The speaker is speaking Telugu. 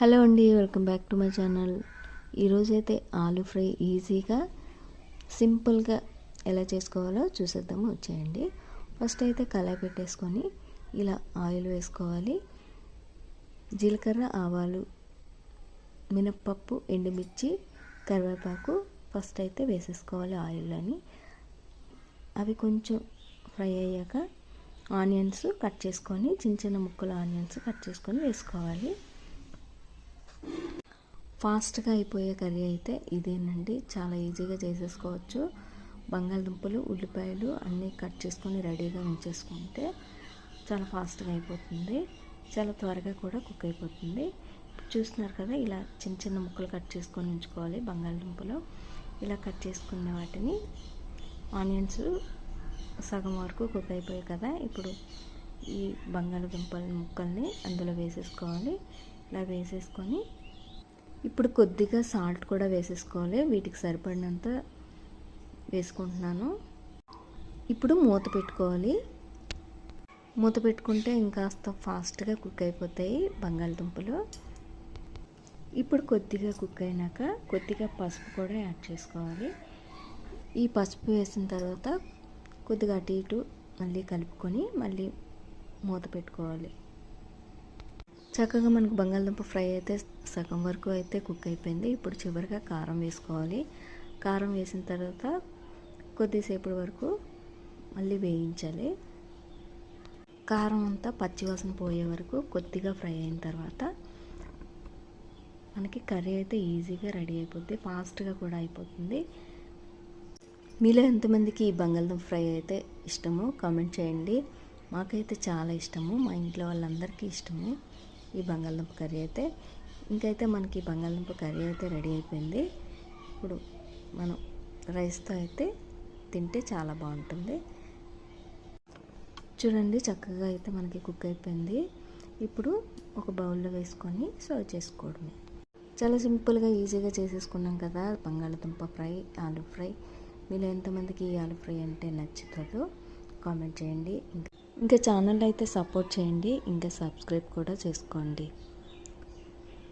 హలో అండి welcome back to my channel. ఈరోజైతే ఆలు ఫ్రై ఈజీగా సింపుల్గా ఎలా చేసుకోవాలో చూసేద్దాము వచ్చేయండి. ఫస్ట్ అయితే కళాయి పెట్టేసుకొని ఇలా ఆయిల్ వేసుకోవాలి. జీలకర్ర ఆవాలు మినప్పప్పు ఎండుమిర్చి కరివేపాకు ఫస్ట్ అయితే వేసేసుకోవాలి ఆయిల్లోని. అవి కొంచెం ఫ్రై అయ్యాక ఆనియన్స్ కట్ చేసుకొని చిన్న చిన్న ముక్కలు ఆనియన్స్ కట్ చేసుకొని వేసుకోవాలి. ఫాస్ట్గా అయిపోయే కర్రీ అయితే ఇదేనండి. చాలా ఈజీగా చేసేసుకోవచ్చు. బంగాళదుంపలు ఉల్లిపాయలు అన్నీ కట్ చేసుకొని రెడీగా ఉంచేసుకుంటే చాలా ఫాస్ట్గా అయిపోతుంది. చాలా త్వరగా కూడా కుక్ అయిపోతుంది. చూస్తున్నారు కదా ఇలా చిన్న చిన్న ముక్కలు కట్ చేసుకొని ఉంచుకోవాలి బంగాళదుంపలు. ఇలా కట్ చేసుకున్న వాటిని ఆనియన్స్ సగం వరకు కుక్ అయిపోయాయి కదా ఇప్పుడు ఈ బంగాళదుంపల ముక్కల్ని అందులో వేసేసుకోవాలి. ఇలా వేసేసుకొని ఇప్పుడు కొద్దిగా సాల్ట్ కూడా వేసేసుకోవాలి. వీటికి సరిపడినంత వేసుకుంటున్నాను. ఇప్పుడు మూత పెట్టుకోవాలి. మూత పెట్టుకుంటే ఇంకాస్త ఫాస్ట్గా కుక్ అయిపోతాయి బంగాళదుంపలు. ఇప్పుడు కొద్దిగా కుక్ అయినాక కొద్దిగా పసుపు కూడా యాడ్ చేసుకోవాలి. ఈ పసుపు వేసిన తర్వాత కొద్దిగా అటు ఇటు మళ్ళీ కలుపుకొని మళ్ళీ మూత పెట్టుకోవాలి. చక్కగా మనకు బంగాళదుంప ఫ్రై అయితే సగం వరకు అయితే కుక్ అయిపోయింది. ఇప్పుడు చివరిగా కారం వేసుకోవాలి. కారం వేసిన తర్వాత కొద్దిసేపటి వరకు మళ్ళీ వేయించాలి. కారం అంతా పచ్చివాసన పోయే వరకు కొద్దిగా ఫ్రై అయిన తర్వాత మనకి కర్రీ అయితే ఈజీగా రెడీ అయిపోద్ది. ఫాస్ట్గా కూడా అయిపోతుంది. మీలో ఎంతమందికి ఈ బంగాళదుంప ఫ్రై అయితే ఇష్టమో కామెంట్ చేయండి. మాకైతే చాలా ఇష్టము. మా ఇంట్లో వాళ్ళందరికీ ఇష్టము. ఈ బంగాళదుంప కర్రీ అయితే. ఇంకైతే మనకి బంగాళదుంప కర్రీ అయితే రెడీ అయిపోయింది. ఇప్పుడు మనం రైస్తో అయితే తింటే చాలా బాగుంటుంది. చూడండి చక్కగా అయితే మనకి కుక్ అయిపోయింది. ఇప్పుడు ఒక బౌల్లో వేసుకొని సర్వ్ చేసుకోవడమే. చాలా సింపుల్గా ఈజీగా చేసేసుకున్నాం కదా బంగాళదుంప ఫ్రై ఆలు ఫ్రై. మీరు ఎంతమందికి ఈ ఆలు ఫ్రై అంటే నచ్చుతుందో కామెంట్ చేయండి. ఇంకా ఇంకా ఛానల్ అయితే సపోర్ట్ చేయండి. ఇంకా సబ్స్క్రైబ్ కూడా చేసుకోండి.